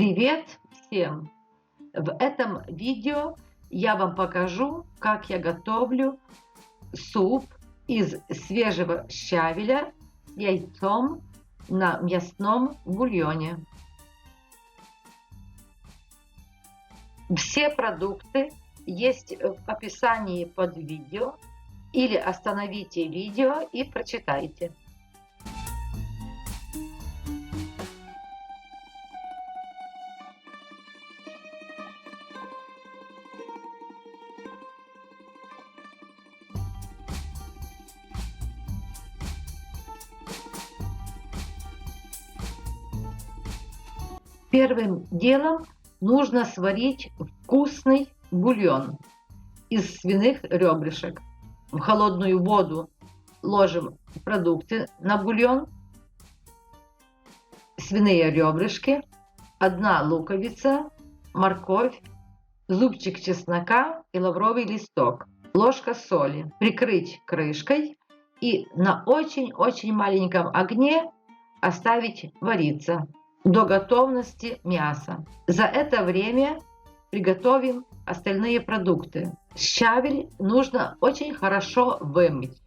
Привет всем! В этом видео я вам покажу, как я готовлю суп из свежего щавеля с яйцом на мясном бульоне. Все продукты есть в описании под видео или остановите видео и прочитайте. Первым делом нужно сварить вкусный бульон из свиных ребрышек. В холодную воду ложим продукты на бульон, свиные ребрышки, одна луковица, морковь, зубчик чеснока и лавровый листок, ложка соли. Прикрыть крышкой и на очень-очень маленьком огне оставить вариться до готовности мяса. За это время приготовим остальные продукты. Щавель нужно очень хорошо вымыть.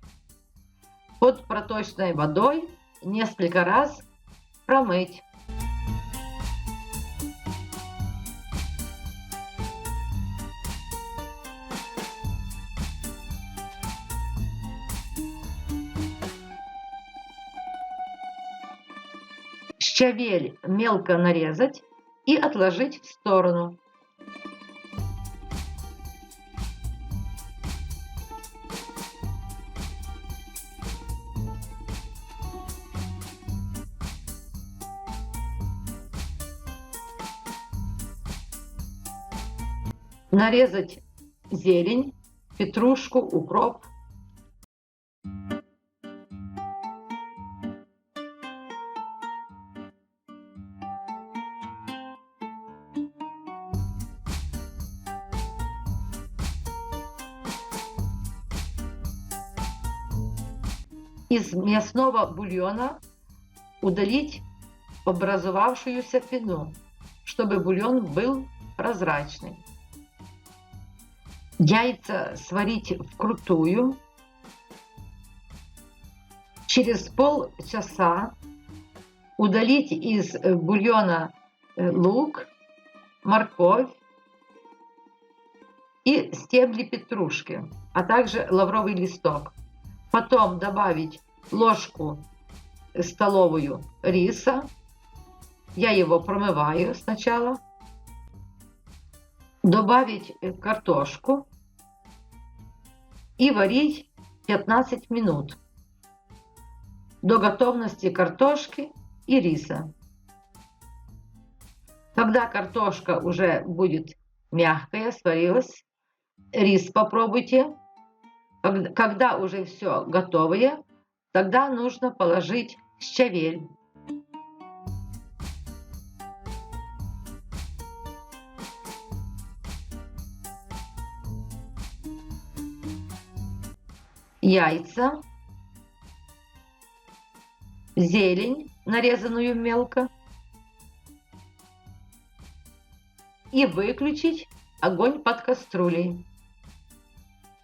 Под проточной водой несколько раз промыть. щавель мелко нарезать и отложить в сторону. Нарезать зелень, петрушку, укроп, из мясного бульона удалить образовавшуюся пену, чтобы бульон был прозрачный. Яйца сварить вкрутую. Через полчаса удалить из бульона э, лук, морковь и стебли петрушки, а также лавровый листок. Потом добавить ложку столовую риса. Я его промываю сначала. Добавить картошку и варить 15 минут до готовности картошки и риса. Когда картошка уже будет мягкая, сварилась, рис попробуйте когда уже все готовое, тогда нужно положить щавель. Яйца, зелень, нарезанную мелко, и выключить огонь под кастрюлей.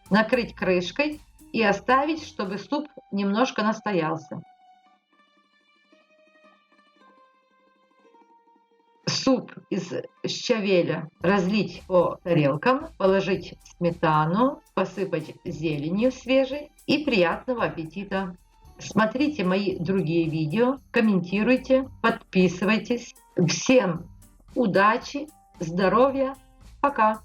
Накрыть крышкой и оставить, чтобы суп немножко настоялся. Суп из щавеля разлить по тарелкам, положить сметану, посыпать зеленью свежей и приятного аппетита! Смотрите мои другие видео, комментируйте, подписывайтесь. Всем удачи, здоровья, пока!